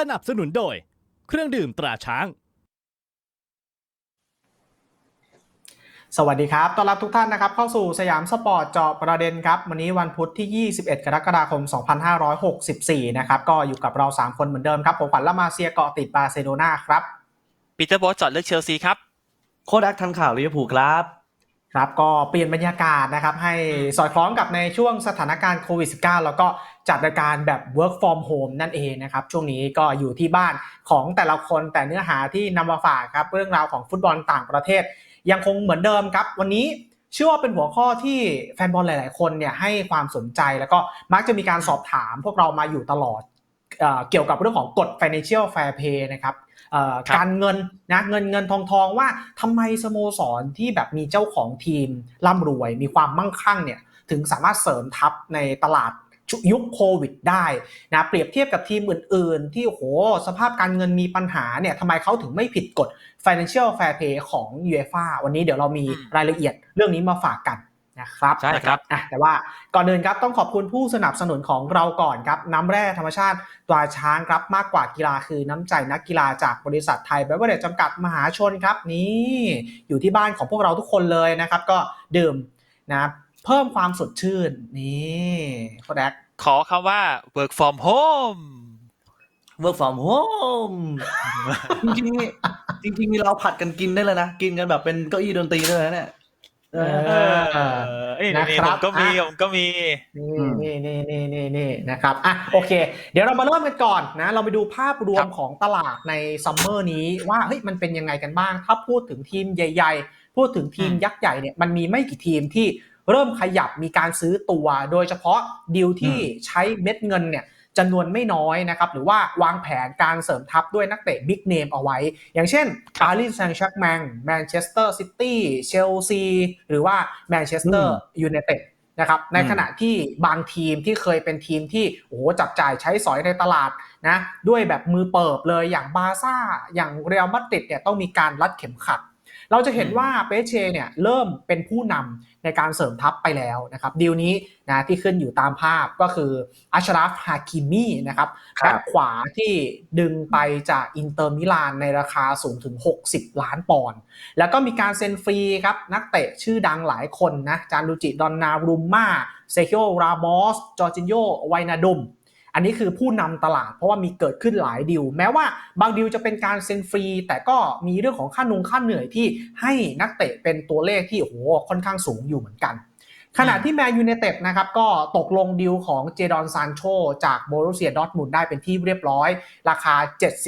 สนับสนุนโดย เครื่องดื่มตราช้าง สวัสดีครับ ต้อนรับทุกท่านนะครับเข้าสู่สยามสปอร์ตเจาะประเด็นครับ วันนี้วันพุธที่ 21 กรกฎาคม 2564 นะครับ ก็อยู่กับเรา 3 คนเหมือนเดิมครับ ผมขวัญละมาเซียเกาะติดบาร์เซโลนาครับ ปีเตอร์โบอสจอดเลือกเชลซีครับ โค้ดอักทันข่าวลิเวอร์พูลครับ ครับก็เปลี่ยนบรรยากาศนะครับให้สอดคล้องกับในช่วงสถานการณ์โควิด -19 แล้วก็จัดรายการแบบ work from home นั่นเองนะครับ ช่วงนี้ก็อยู่ที่บ้านของแต่ละคนแต่เนื้อหาที่นำมาฝากครับ เรื่องราวของฟุตบอลต่างประเทศ ยังคงเหมือนเดิมครับ วันนี้เชื่อว่าเป็นหัวข้อที่แฟนบอลหลาย ๆ คนเนี่ยให้ความสนใจแล้วก็มักจะมีการสอบถามพวกเรามาอยู่ตลอดเอเกี่ยวกับเรื่องของกฎ financial fair play นะครับ การเงินนะเงินเงินทองทองว่าทำไมสโมสรที่แบบมีเจ้าของทีมร่ำรวยมีความมั่งคั่งเนี่ยถึงสามารถเสริมทัพในตลาดยุคโควิดได้นะเปรียบเทียบกับทีมอื่น ๆ ที่โอ้โหสภาพการเงินมีปัญหาเนี่ยทำไมเขาถึงไม่ผิดกฎ Financial Fair Play ของ UEFA วันนี้เดี๋ยวเรามีอืมรายละเอียดเรื่องนี้มาฝากกัน นะครับใช่ครับอะแต่ว่าก่อนอื่นครับต้องขอบคุณผู้สนับสนุนของเราก่อนครับน้ำแร่ธรรมชาติตราช้างครับมากกว่ากีฬาคือน้ำใจนักกีฬาจากบริษัทไทยเบเวอร์เรจจำกัดมหาชนครับนี่อยู่ที่บ้านของพวกเราทุกคนเลยนะครับ ก็ดื่มนะเพิ่มความสดชื่นนี่โคแดกขอคำว่า work from home work from home จริงๆจริงๆมีเราผัดกันกินได้เลยนะ กินกันแบบเป็นเก้าอี้ดนตรีได้เลยนะเนี่ย เอเอออเอ้ยนะนี่ครัผบมก็มีอะผมก็มีนี่นี่นี่นี่นี่นี่นะครับอะโอเค เดี๋ยวเรามาเริ่มกันก่อนนะ เราไปดูภาพรวครัมบของตลาดในซัมเมอร์นี้ว่าเฮ้ยมันเป็นยังไงกันบ้าง ถ้าพูดถึงทีมใหญ่ ๆ พูดถึงทีมยักษ์ใหญ่เนี่ยมันมีไม่กี่ทีมที่เริ่มขยับมีการซื้อตัว โดยเฉพาะดีลที่ใช้เม็ดเงินเนี่ย จำนวนไม่น้อยนะครับ หรือว่าวางแผนการเสริมทัพด้วยนักเตะบิ๊กเนมเอาไว้ อย่างเช่นปารีสแซงต์แชร์กแมงแมนเชสเตอร์ซิตี้เชลซีหรือว่าแมนเชสเตอร์ยูไนเต็ดนะครับในขณะที่บางทีมที่เคยเป็นทีมที่โอ้โหจับจ่ายใช้สอยในตลาดนะด้วยแบบมือเปิบเลยอย่างบาร์ซ่าอย่างเรอัลมาดริดเนี่ยต้องมีการรัดเข็มขัด เราจะเห็นว่าเปเชเนี่ยเริ่มเป็นผู้นำในการเสริมทัพไปแล้วนะครับดีลนี้นะที่ขึ้นอยู่ตามภาพก็คืออัชราฟฮาคิมีนะครับครับแบ็คขวาที่ดึงไปจากอินเตอร์มิลานในราคาสูงถึง 60 ล้านปอนด์แล้วก็มีการเซ็นฟรีครับนักเตะชื่อดังหลายคนนะจานดูจิดอนนารุมมาเซคิโอรามอสจอร์จินโยไวนาดุม อันนี้คือผู้นำตลาดเพราะว่ามีเกิดขึ้นหลายดิว แม้ว่าบางดิวจะเป็นการเซ็นฟรี แต่ก็มีเรื่องของค่านงค่าเหนื่อยที่ให้นักเตะเป็นตัวเลขที่โอ้โหค่อนข้างสูงอยู่เหมือนกัน ขณะที่แมนยู n นเต็ดนะครับก็ตกลงดิวของเจดอนซานโชจากโบรุเซียดอร์ทมุนได้เป็นที่เรียบร้อย ราคา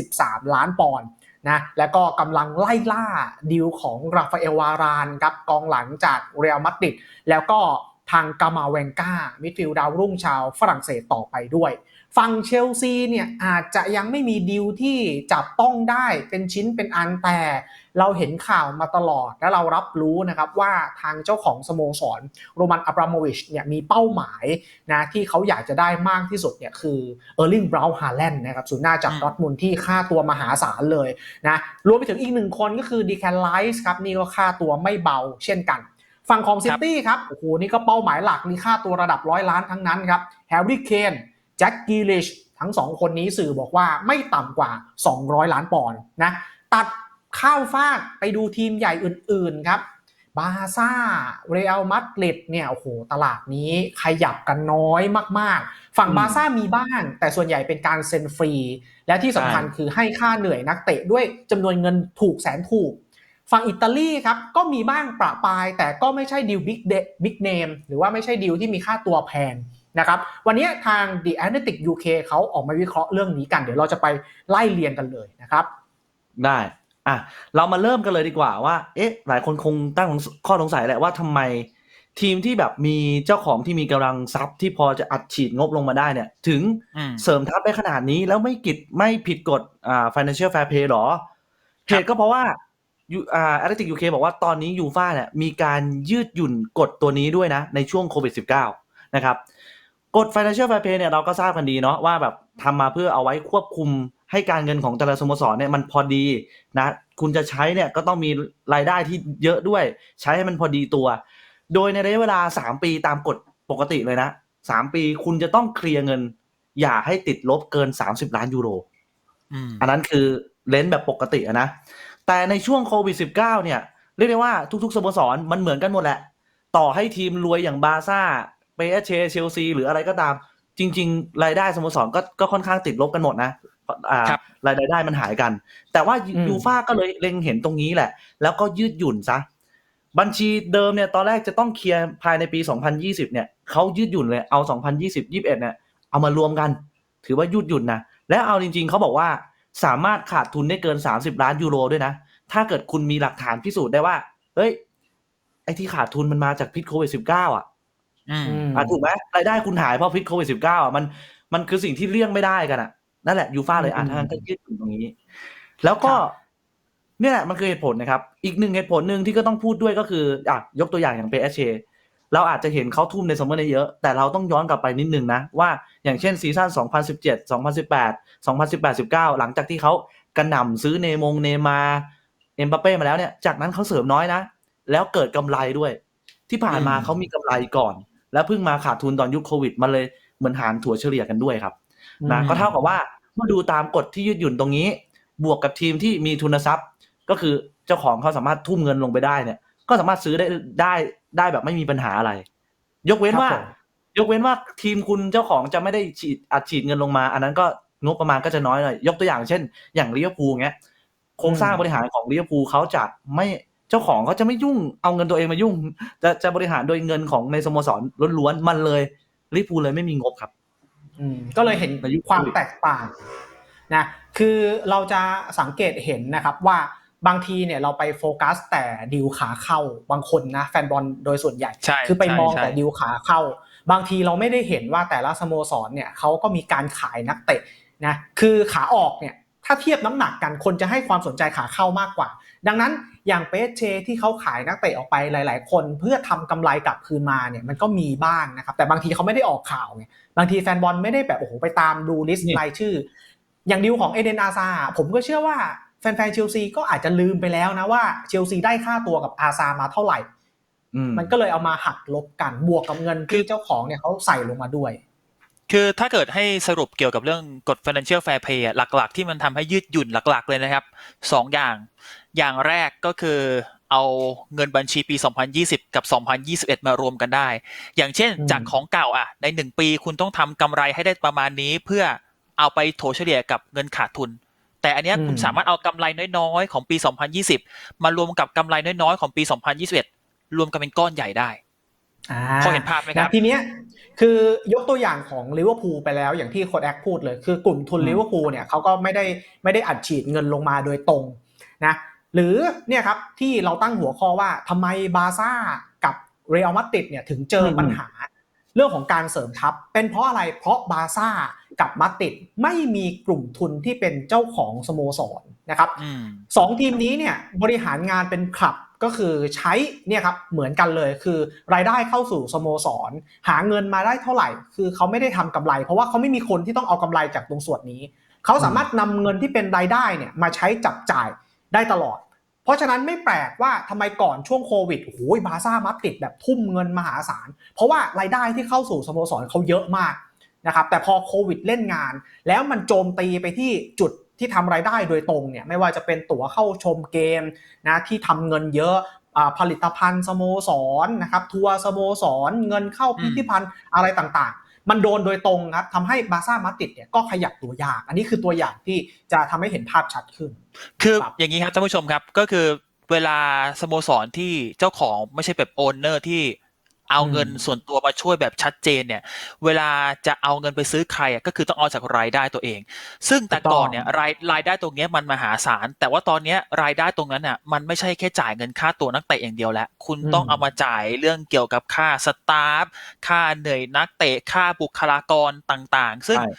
73 ล้านปอนด์นะแล้วก็กำลังไล่ล่าดิวของราฟาเอลวารานครับกองหลังจากเรอัลมาดริดแล้วก็ทางกามาเวนกามิดฟิลด์ดาวรุ่งชาวฝรั่งเศสต่อไปด้วย ฝั่งเชลซีเนี่ยอาจจะยังไม่มีดีลที่จับต้องได้เป็นชิ้นเป็นอันแต่เราเห็นข่าวมาตลอดและเรารับรู้นะครับว่าทางเจ้าของสโมสรโรมันอับราโมวิชเนี่ยมีเป้าหมายนะที่เขาอยากจะได้มากที่สุดเนี่ยคือเออร์ลิงบราวน์ฮาแลนด์นะครับศูนย์หน้าจากอืมดอร์ทมุนด์ที่ค่าตัวมหาศาลเลยนะรวมไปถึงอีกหนึ่งคนก็คือดีแคนไลส์ครับนี่ก็ค่าตัวไม่เบาเช่นกันฝั่งของซิตี้ครับโอ้โหนี่ก็เป้าหมายหลักมีค่าตัวระดับร้อยล้านทั้งนั้นครับแฮร์รี่เคน แจ็คกิลิชทั้งสองคนนี้สื่อบอกว่าไม่ต่ำกว่า 200 ล้านปอนด์นะตัดข้าวฟากไปดูทีมใหญ่อื่นๆครับบาร์ซ่า เรอัลมาดริดเนี่ยโอ้โหตลาดนี้ขยับกันน้อยมากๆ ฝั่งอืมบาร์ซ่ามีบ้าง แต่ส่วนใหญ่เป็นการเซ็นฟรี และที่สำคัญใช่คือให้ค่าเหนื่อยนักเตะด้วยจำนวนเงินถูกแสนถูก ฝั่งอิตาลีครับก็มีบ้างประปราย แต่ก็ไม่ใช่ดีลบิ๊กเดบิ๊กเนมหรือว่าไม่ใช่ดีลที่มีค่าตัวแพง นะครับวันนี้ทาง The Analytic UK เขาออกมาวิเคราะห์เรื่องนี้กัน เดี๋ยวเราจะไปไล่เรียงกันเลยนะครับ ได้อะเรามาเริ่มกันเลยดีกว่าว่า เอ๊ะ หลายคนคงตั้งข้อสงสัยแหละว่าทำไม ทีมที่แบบมีเจ้าของที่มีกำลังทรัพย์ที่พอจะอัดฉีดงบลงมาได้เนี่ย ถึงอืมเสริมทัพได้ขนาดนี้แล้วไม่กิดไม่ผิดกฎอ่า financial fair play หรอเหตุก็เพราะว่ายูอ่า Atlantic UK บอกว่าตอนนี้ยูฟ่าเนี่ยมีการยืดหยุ่นกฎตัวนี้ด้วยนะ ในช่วงโควิด -19 นะครับ กฎ financial fair play เนี่ยเราก็ทราบกันดีเนาะว่าแบบทำมาเพื่อเอาไว้ควบคุมให้การเงินของแต่ละสโมสรเนี่ยมันพอดีนะคุณจะใช้เนี่ยก็ต้องมีรายได้ที่เยอะด้วย ใช้ให้มันพอดีตัว โดยในระยะเวลา 3 ปีตามกฎปกติเลยนะ 3 ปีคุณจะต้องเคลียร์เงิน อย่าให้ติดลบเกิน 30 ล้านยูโรอืมอันนั้นคือเลนส์แบบปกติอะนะ แต่ในช่วงโควิด -19 เนี่ยเรียกได้ว่าทุกๆสโมสรมันเหมือนกันหมดแหละ ต่อให้ทีมรวยอย่างบาร์ซ่า เปเชเชลซีหรืออะไรก็ตาม จริง ๆ รายได้สโมสรก็ก็ค่อนข้างติดลบกันหมดนะอ่าครับรายได้มันหายกัน แต่ว่าอืมยูฟ่าก็เลยเล็งเห็นตรงนี้แหละ แล้วก็ยืดหยุ่นซะบัญชีเดิมเนี่ยตอนแรกจะต้องเคลียร์ภายในปี 2020 เนี่ยเขายืดหยุ่นเลยเอา 2020 21 เนี่ยเอามารวมกัน ถือว่ายืดหยุ่นนะและเอาจริง ๆเขาบอกว่าสามารถขาดทุนได้เกิน 30 ล้านยูโรด้วยนะ ถ้าเกิดคุณมีหลักฐานพิสูจน์ได้ว่า เฮ้ย ไอ้ที่ขาดทุนมันมาจากพิษโควิด 19 อะ อืมอืมอะถูกไหมรายได้คุณหายเพราะพิษโควิด19อะมันมันคือสิ่งที่เลี่ยงไม่ได้กันอะนั่นแหละยูฟ่าเลยอะอืมทางนั้นก็ยืดหยุ่นตรงนี้ แล้วก็ครับเนี่ยแหละมันคือเหตุผลนะครับ อีกหนึ่งเหตุผลหนึ่งที่ก็ต้องพูดด้วยก็คืออะยกตัวอย่างอย่างเปเชเราอาจจะเห็นเขาทุ่มในซัมเมอร์นี้เยอะ แต่เราต้องย้อนกลับไปนิดนึงนะ ว่าอย่างเช่นซีซั่น 2017 2018 2018 19 หลังจากที่เขากระหน่ำซื้อเนมงเนมาเอ็มบัปเป้มาแล้วเนี่ย จากนั้นเขาเสริมน้อยนะ แล้วเกิดกำไรด้วย ที่ผ่านมาอืมเขามีกำไรก่อน แล้วเพิ่งมาขาดทุนตอนยุคโควิด มันเลยเหมือนหารถั่วเฉลี่ยกันด้วยครับนะก็เท่ากับว่าเมื่อดูตามกฎที่ยืดหยุ่นตรงนี้ บวกกับทีมที่มีทุนทรัพย์ ก็คือเจ้าของเขาสามารถทุ่มเงินลงไปได้เนี่ย ก็สามารถซื้อได้ได้ได้แบบไม่มีปัญหาอะไร ยกเว้นว่าครับผมยกเว้นว่าทีมคุณเจ้าของจะไม่ได้ฉีดอัดฉีดเงินลงมา อันนั้นก็งบประมาณก็จะน้อยหน่อยยกตัวอย่างเช่น อย่างลิเวอร์พูลเงี้ยโครงสร้างบริหารของลิเวอร์พูลเขาจะไม่ เจ้าของเขาจะไม่ยุ่งเอาเงินตัวเองมายุ่ง จะจะบริหารโดยเงินของในสโมสรล้วนๆมันเลยลิเวอร์พูลเลยไม่มีงบครับอืมก็เลยเห็นในยุคความโควิดแตกต่างนะคือเราจะสังเกตเห็นนะครับว่าบางทีเนี่ยเราไปโฟกัสแต่ดีลขาเข้าบางคนนะแฟนบอลโดยส่วนใหญ่ใช่คือไปใช่มองใช่แต่ดีลขาเข้า บางทีเราไม่ได้เห็นว่าแต่ละสโมสรเนี่ยเขาก็มีการขายนักเตะนะคือขาออกเนี่ยถ้าเทียบน้ำหนักกันคนจะให้ความสนใจขาเข้ามากกว่า ดังนั้นอย่างเปเชที่เขาขายนักเตะออกไปหลาย ๆ คนเพื่อทำกำไรกลับคืนมาเนี่ยมันก็มีบ้างนะครับ แต่บางทีเขาไม่ได้ออกข่าวไงบางทีแฟนบอลไม่ได้แบบโอ้โหไปตามดูลิสต์นี่รายชื่อ อย่างดิวของเอเดนอาซาผมก็เชื่อว่าแฟนๆเชลซีก็อาจจะลืมไปแล้วนะว่าเชลซีได้ค่าตัวกับอาซามาเท่าไหร่อืมมันก็เลยเอามาหักลบกันบวกกับเงินที่เจ้าของเนี่ยเขาใส่ลงมาด้วย คือถ้าเกิดให้สรุปเกี่ยวกับเรื่องกฎ financial fair play อะหลัก ๆ ที่มันทำให้ยืดหยุ่นหลัก ๆ เลยนะครับสองอย่าง อย่างแรกก็คือเอาเงินบัญชีปี 2020 กับ 2021 มารวมกันได้ อย่างเช่นอืมจากของเก่าอะ ในหนึ่งปีคุณต้องทำกำไรให้ได้ประมาณนี้ เพื่อเอาไปโถเฉลี่ยกับเงินขาดทุน แต่อันเนี้ยคุณสามารถเอากำไรน้อยๆ ของปี 2020 มารวมกับกำไรน้อยๆ ของปี 2021 รวมกันเป็นก้อนใหญ่ได้าพอเห็นภาพไหมครับนะทีเนี้ยคือยกตัวอย่างของลิเวอร์พูลไปแล้วอย่างที่โค้ดแอคพูดเลย คือกลุ่มทุนอืมลิเวอร์พูลเนี่ยเขาก็ไม่ได้ไม่ได้อัดฉีดเงินลงมาโดยตรงนะ หรือเนี่ยครับที่เราตั้งหัวข้อว่าทำไมบาร์ซ่ากับเรอัลมาดริดเนี่ยถึงเจอปัญหา เรื่องของการเสริมทัพ เป็นเพราะอะไรเพราะบาร์ซ่ากับมาดริดไม่มีกลุ่มทุนที่เป็นเจ้าของสโมสรนะครับอืมสองทีมนี้เนี่ยบริหารงานเป็นคลับก็คือใช้เนี่ยครับเหมือนกันเลยคือรายได้เข้าสู่สโมสร หาเงินมาได้เท่าไหร่ คือเขาไม่ได้ทำกำไร เพราะว่าเขาไม่มีคนที่ต้องเอากำไรจากตรงส่วนนี้ เขาสามารถนำเงินที่เป็นรายได้เนี่ยมาใช้จับจ่าย ได้ตลอด เพราะฉะนั้นไม่แปลกว่าทำไมก่อนช่วงโควิดโอ้โหบาซ่ามาติดแบบทุ่มเงินมหาศาล เพราะว่ารายได้ที่เข้าสู่สโมสรเขาเยอะมากนะครับแต่พอโควิดเล่นงาน แล้วมันโจมตีไปที่จุดที่ทำรายได้โดยตรงเนี่ยไม่ว่าจะเป็นตั๋วเข้าชมเกมนะที่ทำเงินเยอะอ่าผลิตภัณฑ์สโมสรนะครับทัวร์สโมสร เงินเข้าพิพิธภัณฑ์อะไรต่าง มันโดนโดยตรงครับทำให้บาร์ซ่ามาดริดเนี่ยก็ขยับตัวยาก อันนี้คือตัวอย่างที่จะทำให้เห็นภาพชัดขึ้น คือครับอย่างนี้ครับท่านผู้ชมครับก็คือเวลาสโมสรที่เจ้าของไม่ใช่แบบโอนเนอร์ที่ เอาเงินอืมส่วนตัวมาช่วยแบบชัดเจนเนี่ย เวลาจะเอาเงินไปซื้อใครอะก็คือต้องเอาจากรายได้ตัวเอง ซึ่งแต่ก่อนเนี่ยรายรายได้ตรงเนี้ยมันมหาศาล แต่ว่าตอนเนี้ยรายได้ตรงนั้นอะมันไม่ใช่แค่จ่ายเงินค่าตัวนักเตะอย่างเดียวแล้ว คุณต้องเอามาจ่ายเรื่องเกี่ยวกับค่าสตาฟค่าเหนื่อยนักเตะค่าบุคลากรต่างๆ ซึ่งใช่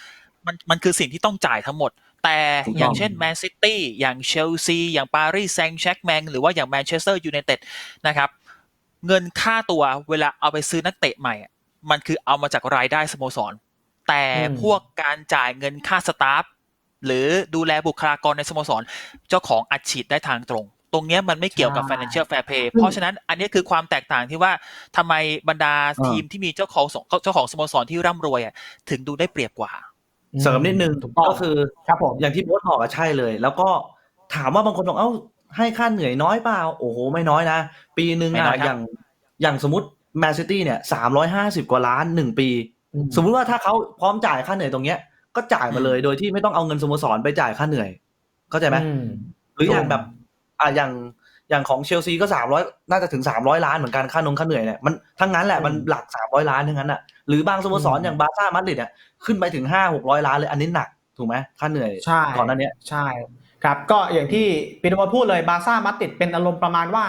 มันมันคือสิ่งที่ต้องจ่ายทั้งหมดแต่ถูกต้องอย่างเช่นแมนซิตี้อย่างเชลซีอย่างปารีสแซงต์แชร์กแมงหรือว่าอย่างแมนเชสเตอร์ยูไนเต็ดนะครับ เงินค่าตัวเวลาเอาไปซื้อนักเตะใหม่อะมันคือเอามาจากรายได้สโมสร แต่อืมพวกการจ่ายเงินค่าสตาฟหรือดูแลบุคลากรในสโมสร เจ้าของอัดฉีดได้ทางตรง ตรงเนี้ยมันไม่เกี่ยวกับใช่ financial fair play เพราะฉะนั้นอันนี้คือความแตกต่างที่ว่าทำไมบรรดาอ่าทีมที่มีเจ้าของเจ้าของสโมสรที่ร่ำรวยอะถึงดูได้เปรียบกว่า เสริมนิดนึงถูกต้องก็คือครับผมอย่างที่โบ๊ทบอกอะใช่เลย แล้วก็ถามว่าบางคนบอกเอ้า ให้ค่าเหนื่อยน้อยเปล่า โอ้โห ไม่น้อยนะ ปีหนึ่งไม่น้อะอยครับอย่างอย่างสมมติแมนซิตี้เนี่ยสามร้อยห้าสิบกว่าล้านหนึ่งปีอืมสมมุติว่าถ้าเขาพร้อมจ่ายค่าเหนื่อยตรงเนี้ย ก็จ่ายมาเลยโดยที่ไม่ต้องเอาเงินสโมสรไปจ่ายค่าเหนื่อย เข้าใจไหมอืมหรืออย่างถูกแบบอ่าอย่างอย่างของเชลซีก็สามร้อยน่าจะถึงสามร้อยล้านเหมือนกันค่านงค่าเหนื่อยเนี่ยมันทั้งนั้นแหละมันหลักสามร้อยล้านทั้งนั้นอะหรือบางสโมสรอย่างบาร์ซ่ามาดริดเนี่ยขึ้นไปถึงห้าหกร้อยล้านเลยอันนี้หนักถูกไหมค่าเหนื่อยใช่ก่อนหน้าเนี้ยใช่ ครับก็อย่างที่ปีนบอลพูดเลยบาร์ซ่ามาติดเป็นอารมณ์ประมาณว่า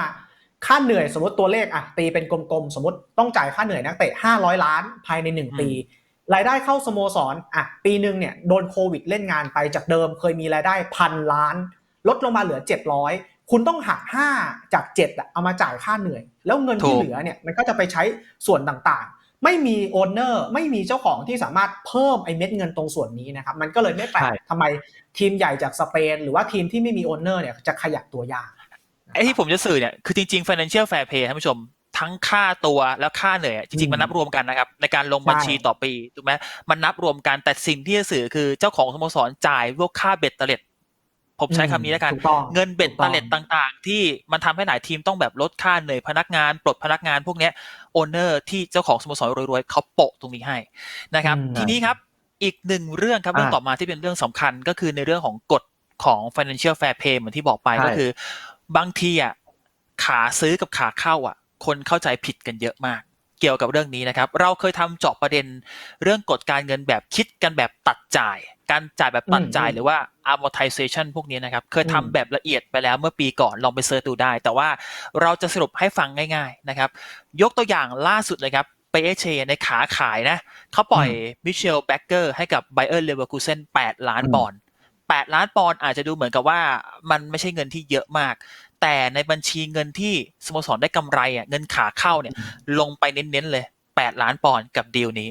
ค่าเหนื่อยสมมติตัวเลขอะตีเป็นกลมๆ สมมติต้องจ่ายค่าเหนื่อยนักเตะ 500 ล้านภายใน 1 ปี รายได้เข้าสโมสรอะปีหนึ่งเนี่ยโดนโควิดเล่นงานไปจากเดิมเคยมีรายได้พันล้าน ลดลงมาเหลือ 700 คุณต้องหัก 5 จาก7อะเอามาจ่ายค่าเหนื่อย แล้วเงินที่ถูกเหลือเนี่ยมันก็จะไปใช้ส่วนต่างๆ ไม่มีโอนเนอร์ไม่มีเจ้าของที่สามารถเพิ่มไอ้เม็ดเงินตรงส่วนนี้นะครับ มันก็เลยไม่แปลใช่กทำไมทีมใหญ่จากสเปน หรือว่าทีมที่ไม่มีโอนเนอร์เนี่ยจะขยับตัวยากไอ้ที่ผมจะสื่อเนี่ยคือจริงๆ financial fair play ท่านผู้ชมทั้งค่าตัวและค่าเหนื่อยอะจริงๆ มันนับรวมกันนะครับ ในการลงบัญชีใช่ต่อปีถูกไหมมันนับรวมกันแต่สิ่งที่จะสื่อคือเจ้าของสโมสรจ่ายพวกค่าเบ็ดเตล็ด ผมใช้คำนี้แล้วกันถูกต้องเงินเบ็ดถูกเตต้องล็ดต่างๆ ที่มันทำให้หลายทีมต้องแบบลดค่าเหนื่อยพนักงาน ปลดพนักงานพวกเนี้ยโอนเนอร์ที่เจ้าของสโมสรรวยๆเขาโปะตรงนี้ให้นะครับอืมทีนี้ครับอีกหนึ่งเรื่องครับเรื่องอ่าต่อมาที่เป็นเรื่องสำคัญก็คือในเรื่องของกฎของ financial fair play เหมือนที่บอกไปใช่ก็คือบางทีอะขาซื้อกับขาเข้าอะ คนเข้าใจผิดกันเยอะมาก เกี่ยวกับเรื่องนี้นะครับ เราเคยทำเจาะประเด็นเรื่องกฎการเงินแบบคิดกันแบบตัดจ่าย การจ่ายแบบตัดจ่ายอืมหรือว่า amortization พวกนี้นะครับ เคยอืมทำแบบละเอียดไปแล้วเมื่อปีก่อนลองไปเสิร์ชดูได้ แต่ว่าเราจะสรุปให้ฟังง่าย ๆนะครับ ยกตัวอย่างล่าสุดเลยครับเปเชในขาขายนะเขาปล่อยมิเชลแบ็กเกอร์ให้กับไบเออร์เลเวอร์คูเซน8ล้านอืมปอนด์8ล้านปอนด์อาจจะดูเหมือนกับว่ามันไม่ใช่เงินที่เยอะมาก แต่ในบัญชีเงินที่สโมสรได้กำไรอะเงินขาเข้าเนี่ยลงไปเน้นๆเลย 8 ล้านปอนด์กับดีลนี้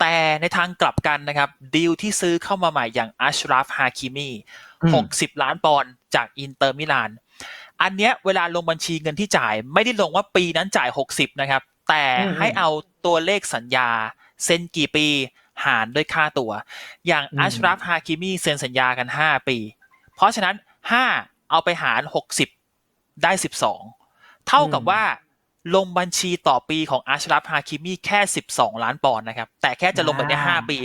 แต่ในทางกลับกันนะครับ ดีลที่ซื้อเข้ามาใหม่อย่างอัชราฟฮาคิมีอืม60ล้านปอนด์จากอินเตอร์มิลาน อันเนี้ยเวลาลงบัญชีเงินที่จ่าย ไม่ได้ลงว่าปีนั้นจ่าย60นะครับ แต่อืมให้เอาตัวเลขสัญญา เซ็นกี่ปีหารด้วยค่าตัว อย่างอืมอัชราฟฮาคิมีเซ็นสัญญากัน5ปี เพราะฉะนั้น5เอาไปหาร60ได้12เท่ากับว่า ลงบัญชีต่อปีของอัชราฟฮาคิมีแค่ 12 ล้านปอนด์นะครับ แต่แค่จะลงแบบเนี้ย5ปี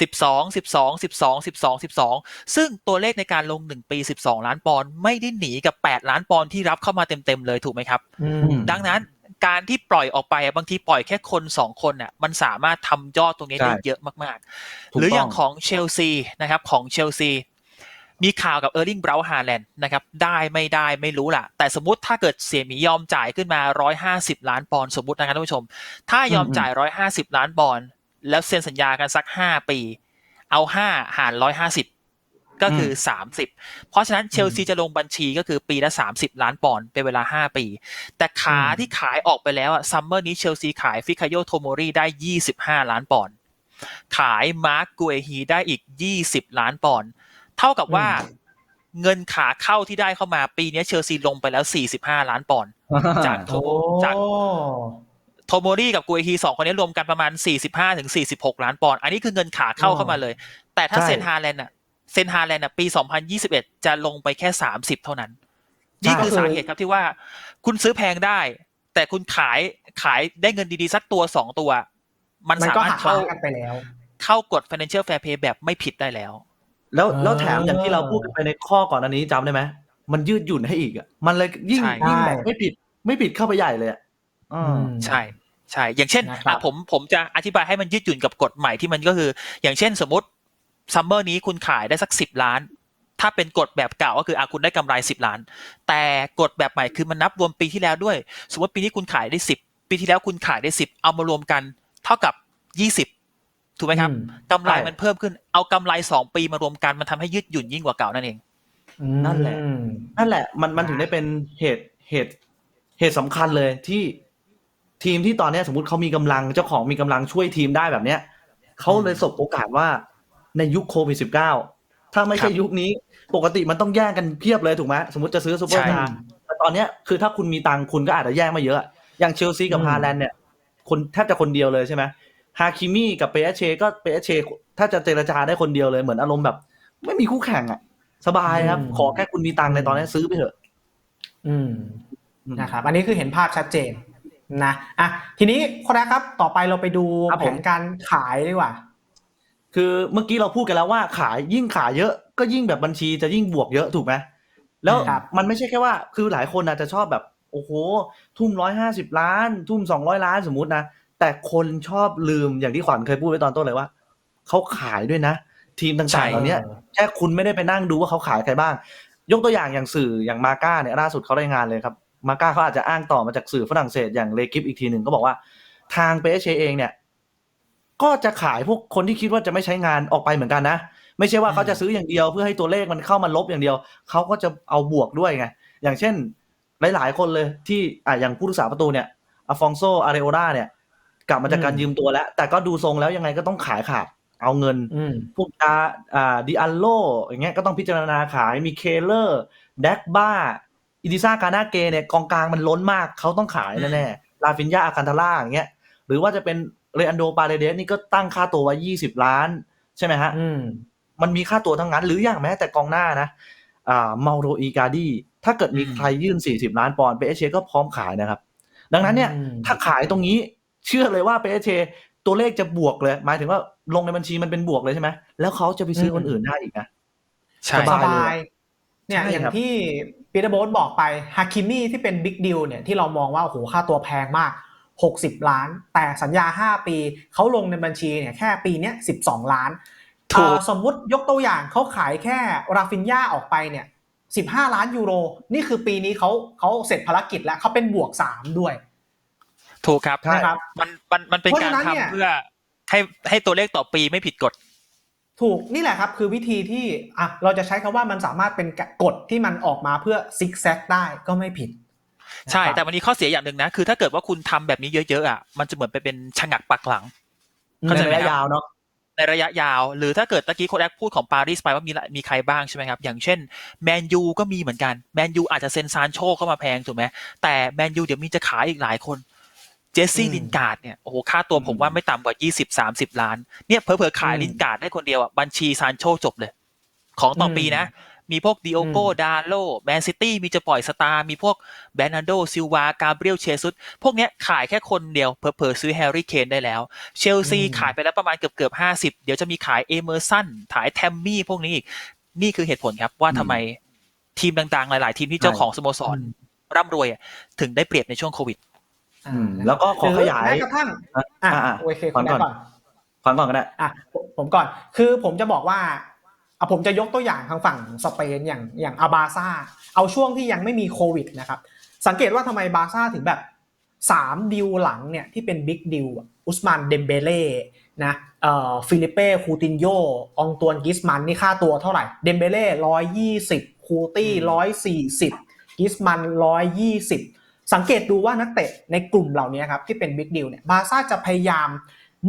12 12 12 12 12 ซึ่งตัวเลขในการลง 1 ปี 12 ล้านปอนด์ไม่ได้หนีกับ 8 ล้านปอนด์ที่รับเข้ามาเต็ม ๆ เลยถูกไหมครับอืมดังนั้นการที่ปล่อยออกไปอะบางทีปล่อยแค่คน 2 คนน่ะมันสามารถทำยอดตรงนี้ได้ใช่เยอะมากถูๆกหรืออย่างต้องของเชลซีนะครับของเชลซี มีข่าวกับเออร์ลิงเบราฮาแลนด์นะครับ ได้ไม่ได้ไม่รู้ล่ะ แต่สมมติถ้าเกิดเสียหมียอมจ่ายขึ้นมา 150 ล้านปอนด์สมมตินะครับท่านผู้ชม ถ้ายอมจ่าย 150 ล้านปอนด์แล้วเซ็นสัญญากันสัก 5 ปี เอา 5 หาร 150 ก็คือ 30 เพราะฉะนั้นเชลซีจะลงบัญชีก็คือปีละ 30 ล้านปอนด์เป็นเวลา 5 ปี แต่ขาอืมที่ขายออกไปแล้วอะซัมเมอร์นี้เชลซีขายฟิคาโยโทโมรีได้ 25 ล้านปอนด์ขายมาร์กกูเอฮีได้อีก 20 ล้านปอนด์ เท่ากับว่าเงินขาเข้าที่ได้เข้ามาปีนี้เชลซีลงไปแล้ว 45 ล้านปอนด์จากโทโอ้จากโทโมรีกับกูเอฮีสองคนนี้รวมกันประมาณ 45ถึง46 ล้านปอนด์อันนี้คือเงินขาเข้าเข้ามาเลย แต่ถ้าใช่เซนฮาแลนด์อะเซนฮาแลนด์อะปี 2021 จะลงไปแค่ 30 เท่านั้น นี่คือสาเหตุครับที่ว่าคุณซื้อแพงได้ แต่คุณขายขายได้เงินดีๆ สักตัวสองตัว มันมันสาก็มารถหักเข้าล้างกันไปแล้วเข้ากฎ financial fair play แบบไม่ผิดได้แล้ว แล้วแล้วเออแถมอย่างที่เราพูดกันไปในข้อก่อนอันนี้จำได้ไหมมันยืดหยุ่นให้อีกอะมันเลยยิ่งใช่ยิ่งแบบใช่ไม่ผิด ไม่ผิดเข้าไปใหญ่เลยอะอืมใช่ใช่ อย่างเช่นนะครับอะผมผมจะอธิบายให้มันยืดหยุ่นกับกฎใหม่ที่มันก็คือ อย่างเช่นสมมติซัมเมอร์นี้คุณขายได้สักสิบล้าน ถ้าเป็นกฎแบบเก่าก็คืออะคุณได้กำไรสิบล้าน แต่กฎแบบใหม่คือมันนับรวมปีที่แล้วด้วย สมมติปีนี้คุณขายได้สิบปีที่แล้วคุณขายได้สิบเอามารวมกัน เท่ากับยี่สิบ ถูกไหมครับอืมกำไรใช่มันเพิ่มขึ้นเอากำไรสองปีมารวมกันมันทำให้ยืดหยุ่นยิ่งกว่าเก่านั่นเองนั่นแหละอืมนั่นแหละ มันมันถึงได้เป็นเหตุเหตุเหตุสำคัญเลยที่ทีมที่ตอนเนี้ยสมมติเขามีกำลังเจ้าของมีกำลังช่วยทีมได้แบบเนี้ยเขาเลยสบโอกาสว่าในยุคโควิดสิบเก้าถ้าไม่ใช่ครับยุคนี้ ปกติมันต้องแย่งกันเพียบเลยถูกไหมสมมติจะซื้อซูเปอร์ใช่สตาร์แต่ตอนเนี้ยคือถ้าคุณมีตังค์คุณก็อาจจะแย่งมาเยอะ อย่างเชลซีกับอืมฮาแลนด์เนี่ย คนแทบจะคนเดียวเลยใช่ไหม ฮาคิมี่กับเปเชก็เปเชถ้าจะเจรจาได้คนเดียวเลยเหมือนอารมณ์แบบ ไม่มีคู่แข่งอะ สบายครับอืมขอแค่คุณมีตังค์ในตอนนี้ซื้อไปเถอะอืมอืมนะครับอันนี้คือเห็นภาพชัดเจนนะอะทีนี้คนแรกครับต่อไปเราไปดูครับแผผมนการขายดีกว่า คือเมื่อกี้เราพูดกันแล้วว่าขายยิ่งขายเยอะก็ยิ่งแบบบัญชีจะยิ่งบวกเยอะถูกไหมแล้วครับมันไม่ใช่แค่ว่า คือหลายคนอาจจะชอบแบบโอ้โห ทุ่มร้อยห้าสิบล้าน ทุ่มสองร้อยล้านสมมุตินะ แต่คนชอบลืมอย่างที่ขวัญเคยพูดไว้ตอนต้นเลยว่าเขาขายด้วยนะ ทีมใช่ต่างๆเหล่านี้แค่คุณไม่ได้ไปนั่งดูว่าเขาขายใครบ้าง ยกตัวอย่างอย่างสื่ออย่างมาก้าเนี่ยล่าสุดเขาได้งานเลยครับ มาก้าเขาอาจจะอ้างต่อมาจากสื่อฝรั่งเศสอย่างเลกิฟอีกทีหนึ่งก็บอกว่า ทางเปเชเองเนี่ย ก็จะขายพวกคนที่คิดว่าจะไม่ใช้งานออกไปเหมือนกันนะไม่ใช่ว่าเขาจะซื้ออย่างเดียวเพื่อให้ตัวเลขมันเข้ามาลบอย่างเดียวเขาก็จะเอาบวกด้วยไงอย่างเช่น หลาย ๆ คนเลยที่อะอย่างผู้รักษาประตูเนี่ยอฟองโซอาเรโอราเนี่ย กลับมาจากการอืมยืมตัวแล้ว แต่ก็ดูทรงแล้วยังไงก็ต้องขายขาดเอาเงินอืมพวกดาอ่าดิอัลโลอย่างเงี้ยก็ต้องพิจารณาขายมีเคเลอร์แดกบ้าอิดิซากานาเกเนี่ยกองกลางมันล้นมากเขาต้องขายแน่ๆลาฟินยาอาคันทาร่าอย่างเงี้ยหรือว่าจะเป็นเรอันโดปาเรเดสนี่ก็ตั้งค่าตัวไว้ยี่สิบล้าน ใช่ไหมฮะอืมมันมีค่าตัวทั้งนั้น หรืออย่างแม้แต่กองหน้านะอ่าเมาโรอีกาดีถ้าเกิดมีอืมใครยื่น40ล้านปอนด์เปเชก็พร้อมขายนะครับ ดังนั้นเนี่ยอืมถ้าขายตรงนี้ เชื่อเลยว่าเปเชตัวเลขจะบวกเลย หมายถึงว่าลงในบัญชีมันเป็นบวกเลยใช่ไหมแล้วเขาจะไปซื้อคนอื่นได้อีกนะใช่สสบายบายเนี่ยใช่อย่างครับที่ปีเตอร์โบสบอกไปฮาคิมี่ที่เป็นบิ๊กดิลเนี่ยที่เรามองว่าโอ้โหค่าตัวแพงมาก 60 ล้าน แต่สัญญา 5 ปีเขาลงในบัญชีเนี่ยแค่ปีเนี้ย12 ล้านถูกเอ่อสมมุติยกตัวอย่างเขาขายแค่ราฟินยาออกไปเนี่ย15 ล้านยูโร นี่คือปีนี้เขาเขาเสร็จภารกิจแล้วเขาเป็นบวก 3 ด้วย ถูกครับใช่นะครับมันมันมันเป็นเพราะการฉะนั้นเนี่ยทำเพื่อให้ให้ตัวเลขต่อปีไม่ผิดกฎถูกนี่แหละครับคือวิธีที่อะเราจะใช้คำว่ามันสามารถเป็นกฎที่มันออกมาเพื่อซิกแซกได้ก็ไม่ผิด ใช่นะครับแต่มันมีข้อเสียอย่างหนึ่งนะ คือถ้าเกิดว่าคุณทำแบบนี้เยอะๆอะมันจะเหมือนไปเป็นฉงักปักหลังเข้าในใจไหมระยะครับยาวเนาะในระยะยาว หรือถ้าเกิดตะกี้โค้ดแอคพูดของปารีสไปว่ามีละมีใครบ้างใช่ไหมครับ อย่างเช่นแมนยูก็มีเหมือนกันแมนยูอาจจะเซ็นซานโชเข้ามาแพงถูกไหมแต่แมนยูเดี๋ยวมีจะขายอีกหลายคน เจสซี่อืมลินการ์ดเนี่ยโอ้โหค่าตัวผมว่าไม่ต่ำกว่า20-30ล้าน เนี่ยเผลอๆขายอืมลินการ์ดได้คนเดียวอะบัญชีซานโชจบเลย ของต่ออมปีนะ มีพวกดิโอโกอืมดาโลแมนซิตี้มีจะปล่อยสตาร์ มีพวกแบรนาโดซิลวากาเบรียลเชซุสพวกเนี้ยขายแค่คนเดียวเผลอๆซื้อแฮร์รี่เคนได้แล้ว เชลซีอืมขายไปแล้วประมาณเกือบเกือบห้าสิบเดี๋ยวจะมีขายเอเมอร์สันขายแทมมี่พวกนี้อีกนี่คือเหตุผลครับว่าอืมทำไมทีมดังๆ หลาย ๆ ทีมที่เจ้าของสโมสรร่ำรวยอะถึงได้เปรียบในช่วงโควิด อ่าอืมแล้วก็ขอขยายหรือแม้กระทั่งอะอะอะอะโอเคฟัคุณงแม่ก่อนก่อนฟังก่อนก็ได้อะผมผมก่อน คือผมจะบอกว่าอะผมจะยกตัวอย่างทางฝั่งสเปนอย่างอย่างอาบาซ่า เอาช่วงที่ยังไม่มีโควิดนะครับ สังเกตว่าทำไมบาซ่าถึงแบบ3ดิวหลังเนี่ยที่เป็นบิ๊กดิวอุสมานเดมเบเล่นะเอ่อฟิลิเป้คูตินโยองตวนกิสมันนี่ค่าตัวเท่าไหร่เดมเบเล่ร้อยยี่สิบคูตี้ร้อยสี่สิบกิสมันร้อยยี่สิบ สังเกตดูว่านักเตะในกลุ่มเหล่านี้ครับที่เป็นบิ๊กดิวเนี่ยบาซ่าจะพยายาม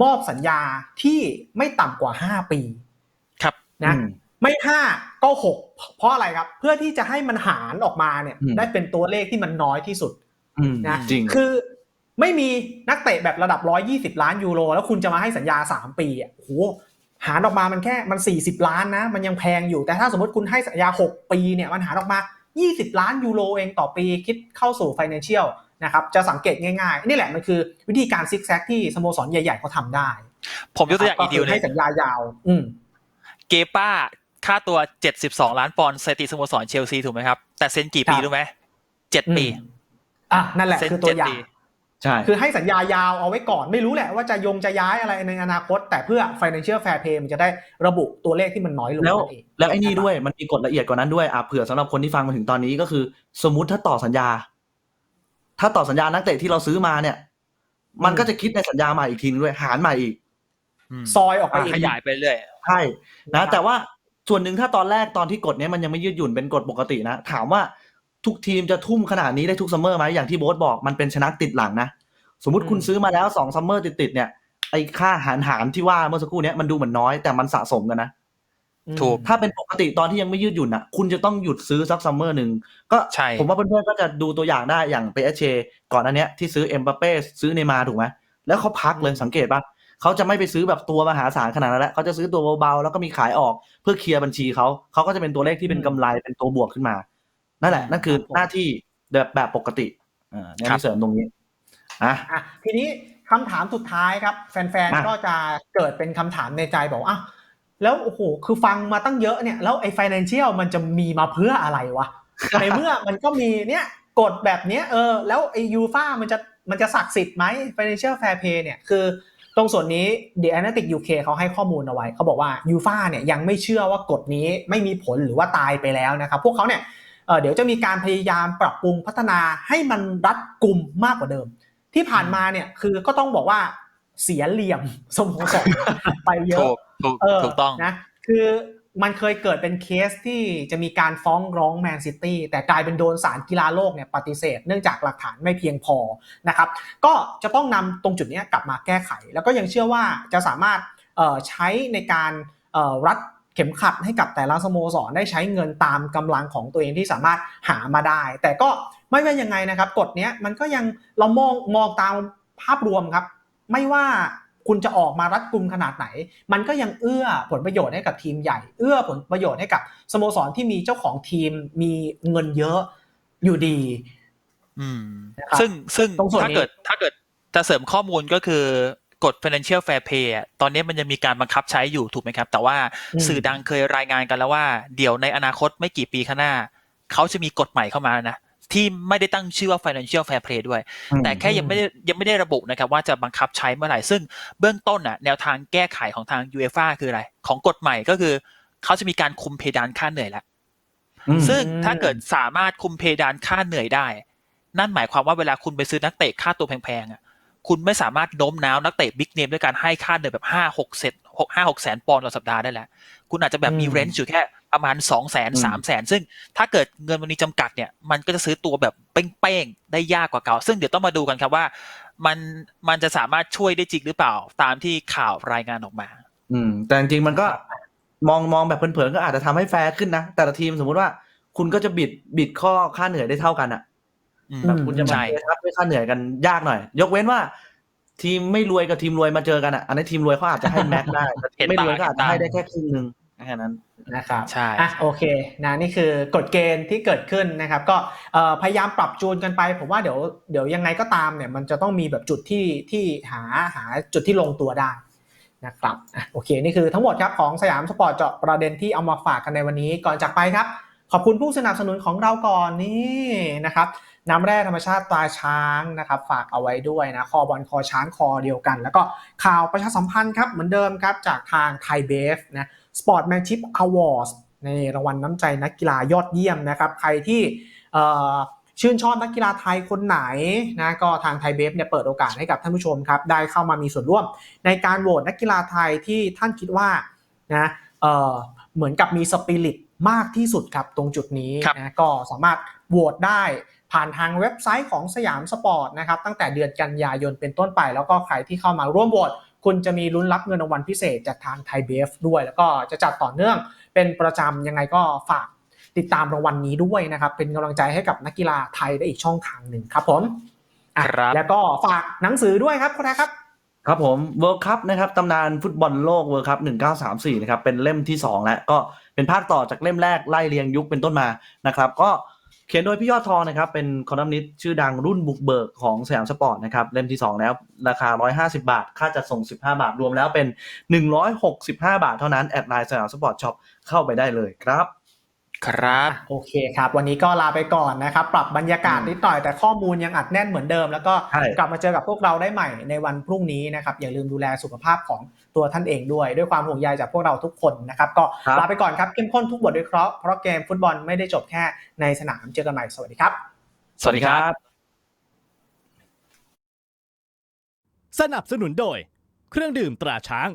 มอบสัญญาที่ไม่ต่ำกว่า 5 ปีครับนะอืมไม่ห้าก็หกเพราะอะไรครับ เพื่อที่จะให้มันหารออกมาเนี่ยอืมได้เป็นตัวเลขที่มันน้อยที่สุดอืมนะจริงคือไม่มีนักเตะแบบระดับ120ล้านยูโร แล้วคุณจะมาให้สัญญา3ปีอะโอ้โหหารออกมามันแค่มัน40ล้านนะ มันยังแพงอยู่แต่ถ้าสมมติคุณให้สัญญา6ปีเนี่ยมันหารออกมา 20 ล้านยูโรเองต่อปีคิดเข้าสู่ financial นะครับจะสังเกตง่ายๆ นี่แหละมันคือวิธีการซิกแซกที่สโมสรใหญ่ๆเขาทำได้ ผมยกตัวอย่างอีกดีลหคืนึให้งสัญญายาว อืมเกป้าค่าตัว 72 ล้านปอนด์สถิติสโมสรเชลซีถูกไหมครับ แต่เซ็นกี่ปีครับรู้ไหมเจ็ดปีอืมอะนั่นแหละเซ็นคือตัวเจ็ดอย่าปีง ใช่คือให้สัญญายาวเอาไว้ก่อนไม่รู้แหละว่าจะยงจะย้ายอะไรในอนาคต แต่เพื่อ financial fair play มันจะได้ระบุตัวเลขที่มันน้อยลงแล้วนั่นเองแล้วไอ้นี่ด้วยมันมีกฎละเอียดกว่านั้นด้วยอะเผื่อสำหรับคนที่ฟังมาถึงตอนนี้ก็คือ สมมุติถ้าต่อสัญญา ถ้าต่อสัญญานักเตะที่เราซื้อมาเนี่ย มันก็จะคิดในสัญญาใหม่อีกทีนึงด้วยหารใหม่อีกอืมซอยออกไปอะอีกขยายไปเรื่อยใช่นะแต่ว่าส่วนหนึ่งถ้าตอนแรกตอนที่กฎเนี้ยมันยังไม่ยืดหยุ่นเป็นกฎปกตินะถามว่า ทุกทีมจะทุ่มขนาดนี้ได้ทุกซัมเมอร์ไหมอย่างที่โบ๊ทบอกมันเป็นชนะติดหลังนะ สมมติคุณซื้อมาแล้วสองซัมเมอร์ติดๆเนี่ยไอ้ค่าหารหารที่ว่าเมื่อสักครู่เนี้ยมันดูเหมือนน้อยแต่มันสะสมกันนะอืมถูกถ้าเป็นปกติตอนที่ยังไม่ยืดหยุ่นอะ คุณจะต้องหยุดซื้อสักซัมเมอร์หนึ่งก็ใช่ผมว่าเพื่อนๆก็จะดูตัวอย่างได้อย่างเปเชก่อนอันเนี้ยที่ซื้อเอ็มบัปเป้ซื้อเนย์มาร์ถูกไหมแล้วเขาพักเลยสังเกตปะเขาจะไม่ไปซื้อแบบตัวมหาศาลขนาดนั้นแล้วเขาจะซื้อตัวเบาๆแล้วก็มีขายออกเพื่อเคลียร์บัญชีเขาเขาก็จะเป็นตัวเลขที่เป็นกำไรเป็นตัวบวกขึ้นมา นั่นแหละ นั่นคือหน้าที่แบบแบบปกติอ่าเนี่ยครับที่เสริมตรงนี้อะอะทีนี้คำถามสุดท้ายครับ แฟนมาๆก็จะเกิดเป็นคำถามในใจบอกว่าอ้าวแล้วโอ้โหคือฟังมาตั้งเยอะเนี่ยแล้วไอ้ financial มันจะมีมาเพื่ออะไรวะในเมื่อมันก็มีเนี่ยกฎแบบเนี้ยเออแล้วไอ้ยูฟามันจะมันจะศักดิ์สิทธิ์ไหม financial fair play เนี่ยคือตรงส่วนนี้ The Analytic UK เขาให้ข้อมูลเอาไว้ เขาบอกว่ายูฟาเนี่ยยังไม่เชื่อว่ากฎนี้ไม่มีผลหรือว่าตายไปแล้วนะครับ พวกเขาเนี่ย เอ่อเดี๋ยวจะมีการพยายามปรับปรุงพัฒนาให้มันรัดกุมมากกว่าเดิม ที่ผ่านมาเนี่ยคือก็ต้องบอกว่าเสียเหลี่ยมสโมสรไปเยถูอะกถูกเออถูกต้องนะคือมันเคยเกิดเป็นเคสที่จะมีการฟ้องร้องแมนซิตี้แต่กลายเป็นโดนศาลกีฬาโลกเนี่ยปฏิเสธ เนื่องจากหลักฐานไม่เพียงพอนะครับ ก็จะต้องนำตรงจุดเนี้ยกลับมาแก้ไข แล้วก็ยังเชื่อว่าจะสามารถเอ่อใช้ในการเอ่อรัด เข็มขัดให้กับแต่ละสโมสรได้ใช้เงินตามกำลังของตัวเองที่สามารถหามาได้ แต่ก็ไม่ว่ายังไงนะครับกฎเนี้ยมันก็ยังเรามองมองตามภาพรวมครับ ไม่ว่าคุณจะออกมารัดกุมขนาดไหน มันก็ยังเอื้อผลประโยชน์ให้กับทีมใหญ่ เอื้อผลประโยชน์ให้กับสโมสรที่มีเจ้าของทีมมีเงินเยอะอยู่ดีอืมนะครับซึ่งซึ่งตรงส่วนถ้านี้เกิดถ้าเกิดจะเสริมข้อมูลก็คือ กฎ financial fair play อะตอนนี้มันยังมีการบังคับใช้อยู่ถูกไหมครับ แต่ว่าอืมสื่อดังเคยรายงานกันแล้วว่า เดี๋ยวในอนาคตไม่กี่ปีข้างหน้า เขาจะมีกฎใหม่เข้ามานะที่ไม่ได้ตั้งชื่อว่า financial fair play ด้วยอืมแต่แค่ยังไม่ได้ยังไม่ได้ระบุนะครับ ว่าจะบังคับใช้เมื่อไหร่ ซึ่งเบื้องต้นอะแนวทางแก้ไขของทาง UEFA คืออะไร ของกฎใหม่ก็คือ เขาจะมีการคุมเพดานค่าเหนื่อยแล้วอืมซึ่งถ้าเกิดสามารถคุมเพดานค่าเหนื่อยได้ นั่นหมายความว่าเวลาคุณไปซื้อนักเตะค่าตัวแพงๆอะ คุณไม่สามารถโน้มน้าวนักเตะบิ๊กเนมด้วยการให้ค่าเหนื่อยแบบห้าหกเซตหกห้าหกแสนปอนด์ต่อสัปดาห์ได้แล้ว คุณอาจจะแบบมีอืมเรนจ์อยู่แค่ประมาณสองแสนอืมสามแสนซึ่งถ้าเกิดเงินวันนี้จำกัดเนี่ย มันก็จะซื้อตัวแบบเป้งๆ ได้ยากกว่าเก่า ซึ่งเดี๋ยวต้องมาดูกันครับว่า มันมันจะสามารถช่วยได้จริงหรือเปล่าตามที่ข่าวรายงานออกมา อืม แต่จริงๆมันก็มองมองแบบเผินๆก็อาจจะทำให้แฟร์ขึ้นนะ แต่ละทีมสมมุติว่า คุณก็จะบิดบิดข้อค่าเหนื่อยได้เท่ากันอะอืม แบบคุณจะมาใช่เททับด้วยค่าเหนื่อยกันยากหน่อย ยกเว้นว่า ทีมไม่รวยกับทีมรวยมาเจอกันอะอันนี้ทีมรวยเขาอาจจะให้แม็กได้แต่ทีมไม่รวยก็อาจจะให้ได้แค่ครึ่งหนึงแค่นั้นนะครับใช่อะโอเคนะนี่คือกฎเกณฑ์ที่เกิดขึ้นนะครับ ก็เอ่อพยายามปรับจูนกันไป ผมว่าเดี๋ยวเดี๋ยวยังไงก็ตามเนี่ย มันจะต้องมีแบบจุดที่ที่หาหาจุดที่ลงตัวได้นะครับอะโอเค นี่คือทั้งหมดครับของสยามสปอร์ตเจาะประเด็นที่เอามาฝากกันในวันนี้ก่อนจากไปครับ ขอบคุณผู้สนับสนุนของเราก่อนนี่นะครับ น้ำแร่ธรรมชาติตราช้างนะครับฝากเอาไว้ด้วยนะคอบอลคอช้างคอเดียวกัน แล้วก็ข่าวประชาสัมพันธ์ครับเหมือนเดิมครับจากทางไทยเบฟนะ Sportsmanship Awards ในรางวัลน้ำใจนักกีฬายอดเยี่ยมนะครับใครที่เอ่อชื่นชอบนักกีฬาไทยคนไหนนะก็ทางไทยเบฟเนี่ยเปิดโอกาสให้กับท่านผู้ชมครับได้เข้ามามีส่วนร่วม ในการโหวตนักกีฬาไทยที่ท่านคิดว่านะเอ่อเหมือนกับมีสปิริตมากที่สุดครับตรงจุดนี้ครับนะก็สามารถโหวตได้ ผ่านทางเว็บไซต์ของสยามสปอร์ตนะครับตั้งแต่เดือนกันยายนเป็นต้นไปแล้วก็ใครที่เข้ามาร่วมโหวตคุณจะมีลุ้นรับเงินรางวัลพิเศษจากทางไทยเบฟด้วย แล้วก็จะจัดต่อเนื่องเป็นประจำยังไงก็ฝากติดตามรางวัลนี้ด้วยนะครับ เป็นกำลังใจให้กับนักกีฬาไทยได้อีกช่องทางหนึ่งครับผมอะครับแล้วก็ฝากหนังสือด้วยครับคุณแท็กครับ ครับผม World Cup นะครับตำนานฟุตบอลโลก World Cup 1934นะครับเป็นเล่มที่ 2 แล้วก็เป็นภาคต่อจากเล่มแรกไล่เรียงยุคเป็นต้นมานะครับ ก็ เขียนโดยพี่ยอดทองนะครับ เป็นคอลัมนิสต์ชื่อดังรุ่นบุกเบิกของสยามสปอร์ตนะครับ เล่มที่ 2 แล้ว ราคา 150 บาท ค่าจัดส่ง 15 บาท รวมแล้วเป็น 165 บาทเท่านั้น แอดไลน์สยามสปอร์ตช็อปเข้าไปได้เลยครับ ครับ โอเคครับ วันนี้ก็ลาไปก่อนนะครับ ปรับบรรยากาศนิดหน่อยแต่ข้อมูลยังอัดแน่นเหมือนเดิม แล้วก็ใช่กลับมาเจอกับพวกเราได้ใหม่ในวันพรุ่งนี้นะครับ อย่าลืมดูแลสุขภาพของตัวท่านเองด้วย ด้วยความห่วงใยจากพวกเราทุกคนนะครับ ก็ครับลาไปก่อนครับเข้มข้นทุกบทวิเคราะห์เพราะเกมฟุตบอลไม่ได้จบแค่ในสนามเจอกันใหม่สวัสดีครับ สวัสดีครับ สนับสนุนโดย เครื่องดื่มตราช้าง